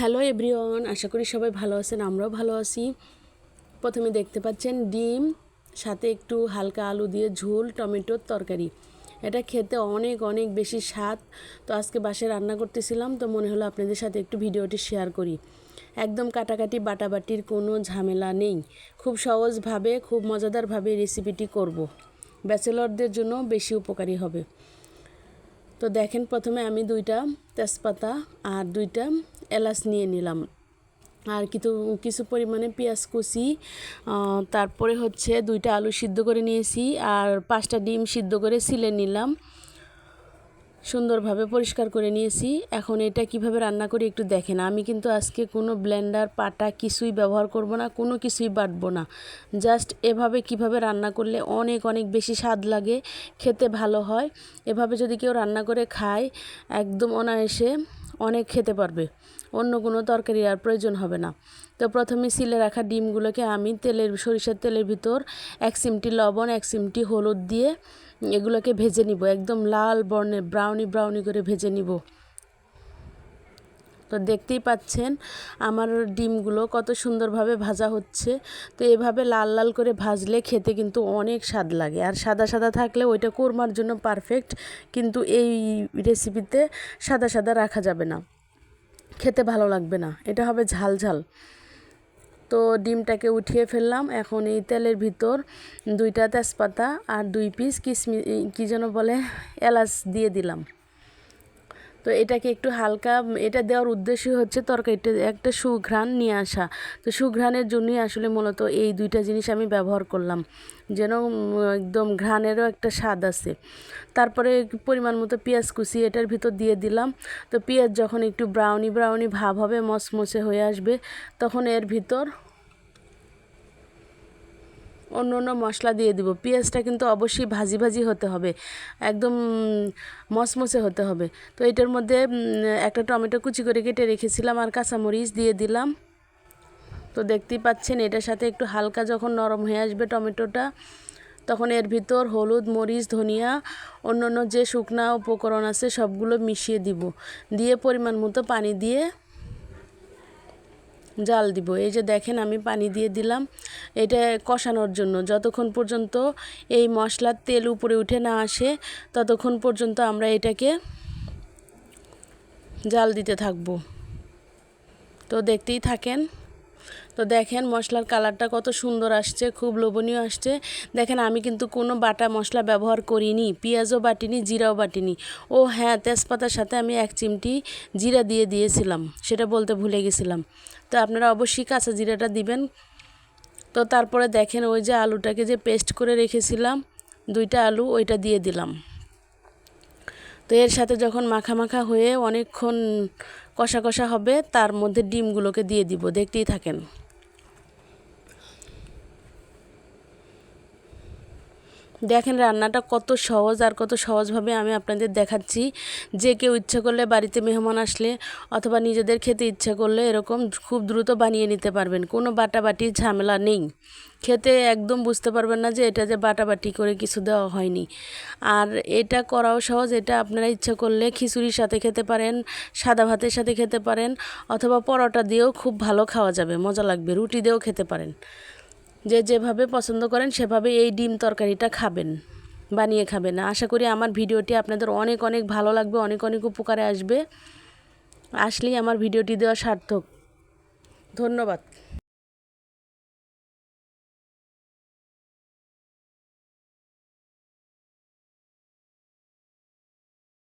Hello everyone আশা করি সবাই ভালো আছেন, আমরাও ভালো আছি। প্রথমে দেখতে পাচ্ছেন ডিম, সাথে একটু হালকা আলু দিয়ে ঝোল টমেটোর তরকারি। এটা খেতে অনেক অনেক বেশি স্বাদ। তো আজকে বাসায় রান্না করতেছিলাম, তো মনে হলো আপনাদের সাথে একটু ভিডিওটি শেয়ার করি। একদম কাটাকাটি বাটাবাটির কোনো ঝামেলা নেই। খুব সহজভাবে, খুব মজাদারভাবে রেসিপিটি করব। ব্যাচেলরদের জন্য বেশি উপকারী হবে। তো দেখেন প্রথমে আমি দুইটা তেজপাতা আর দুইটা এলাচ নিয়ে নিলাম। আর কিছু কিছু পরিমাণে পেঁয়াজ কুচি তারপরে হচ্ছে দুইটা আলু সিদ্ধ করে নিয়েছি আর পাঁচটা ডিম সিদ্ধ করে সিলে নিলাম। সুন্দরভাবে পরিষ্কার করে নিয়েছি। এখন এটা কীভাবে রান্না করি একটু দেখেন। আমি কিন্তু আজকে কোনো ব্লেন্ডার, পাটা কিছুই ব্যবহার করব না, কোনো কিছুই বাটব না। জাস্ট এভাবে কীভাবে রান্না করলে অনেক অনেক বেশি স্বাদ লাগে, খেতে ভালো হয়। এভাবে যদি কেউ রান্না করে খায়, একদম অনায়াসে অনেক খেতে পারবে। অন্য কোনো তরকারি আর প্রয়োজন হবে না। তো প্রথমে সিলে রাখা ডিমগুলোকে আমি তেলের, সরিষার তেলের ভিতর এক চিমটি লবণ, এক চিমটি হলুদ দিয়ে এগুলোকে ভেজে নিব। একদম লাল বর্ণের ব্রাউনি ব্রাউনি করে ভেজে নিব। তো দেখতেই পাচ্ছেন আমার ডিমগুলো কত সুন্দরভাবে ভাজা হচ্ছে। তো এভাবে লাল লাল করে ভাজলে খেতে কিন্তু অনেক স্বাদ লাগে। আর সাদা সাদা থাকলে ওইটা কোরমার জন্য পারফেক্ট কিন্তু এই রেসিপিতে সাদা সাদা রাখা যাবে না। খেতে ভালো লাগবে না। এটা হবে ঝাল ঝাল। তো ডিমটাকে উঠিয়ে ফেললাম। এখন এই তেলের ভিতর দুইটা তেজপাতা আর দুই পিস কিসমি কী যেন বলে, এলাচ দিয়ে দিলাম। তো এটাকে একটু হালকা, এটা দেওয়ার উদ্দেশ্যই হচ্ছে তরকারিটা একটা সুঘ্রাণ নিয়ে আসা। তো সুঘ্রাণের জন্যই আসলে মূলত এই দুইটা জিনিস আমি ব্যবহার করলাম। যেন একদম ঘ্রাণেরও একটা স্বাদ আছে। তারপরে পরিমাণ মতো পেঁয়াজ কুচি এটার ভিতর দিয়ে দিলাম। তো পেঁয়াজ যখন একটু ব্রাউনি ব্রাউনি ভাব হবে, মচমচে হয়ে আসবে, তখন এর ভিতর অন্য অন্য মশলা দিয়ে দিব। পেঁয়াজটা কিন্তু অবশ্যই ভাজি ভাজি হতে হবে। একদম মচমচে হতে হবে। তো এটার মধ্যে একটা টমেটো কুচি করে কেটে রেখেছিলাম আর কাঁচামরিচ দিয়ে দিলাম। তো দেখতেই পাচ্ছেন, এটার সাথে একটু হালকা যখন নরম হয়ে আসবে টমেটোটা, তখন এর ভিতর হলুদ, মরিচ, ধনিয়া অন্য অন্য যে শুকনা উপকরণ আছে সবগুলো মিশিয়ে দিব। দিয়ে পরিমাণ মতো পানি দিয়ে জাল দিব। এই যে দেখেন আমি পানি দিয়ে দিলাম। এটা কষানোর জন্য। যতক্ষণ পর্যন্ত এই মশলার তেল উপরে উঠে না আসে, ততক্ষণ পর্যন্ত আমরা এটাকে জাল দিতে থাকব। তো দেখতেই থাকেন। তো দেখেন মশলার কালারটা কত সুন্দর আসছে, খুব লোভনীয় আসছে। দেখেন আমি কিন্তু কোনো বাটা মশলা ব্যবহার করিনি, পেঁয়াজও বাটিনি, জিরাও বাটিনি। ও হ্যাঁ তেজপাতার সাথে আমি এক চিমটি জিরা দিয়ে দিয়েছিলাম, সেটা বলতে ভুলে গেছিলাম। তো আপনারা অবশ্যই কাঁচা জিরাটা দিবেন। তো তারপরে দেখেন ওই যে আলুটাকে যে পেস্ট করে রেখেছিলাম, দুইটা আলু ওইটা দিয়ে দিলাম। তো এর সাথে যখন মাখা মাখা হয়ে অনেকক্ষণ কষা কষা হবে তার মধ্যে ডিমগুলোকে দিয়ে দিব দেখতেই থাকেন। দেখেন রান্নাটা কত সহজ আর কত সহজভাবে আমি আপনাদের দেখাচ্ছি। যে কেউ ইচ্ছা করলে বাড়িতে মেহমান আসলে অথবা নিজেদের খেতে ইচ্ছা করলে এরকম খুব দ্রুত বানিয়ে নিতে পারবেন। কোনো বাটাবাটির ঝামেলা নেই। খেতে একদম বুঝতে পারবেন না যে এটা যে বাটাবাটি করে কিছু দেওয়া হয়নি। আর এটা করাও সহজ, এটা আপনারা ইচ্ছা করলে খিচুড়ির সাথে খেতে পারেন, সাদা ভাতের সাথে খেতে পারেন, অথবা পরোটা দিয়েও খুব ভালো খাওয়া যাবে, মজা লাগবে, রুটি দিয়েও খেতে পারেন। যে যেভাবে পছন্দ করেন সেভাবে এই ডিম তরকারিটা খাবেন, বানিয়ে খাবেন। আশা করি আমার ভিডিওটি আপনাদের অনেক অনেক ভালো লাগবে, অনেক অনেক উপকারে আসবে। আসলেই আমার ভিডিওটি দেওয়া সার্থক। ধন্যবাদ।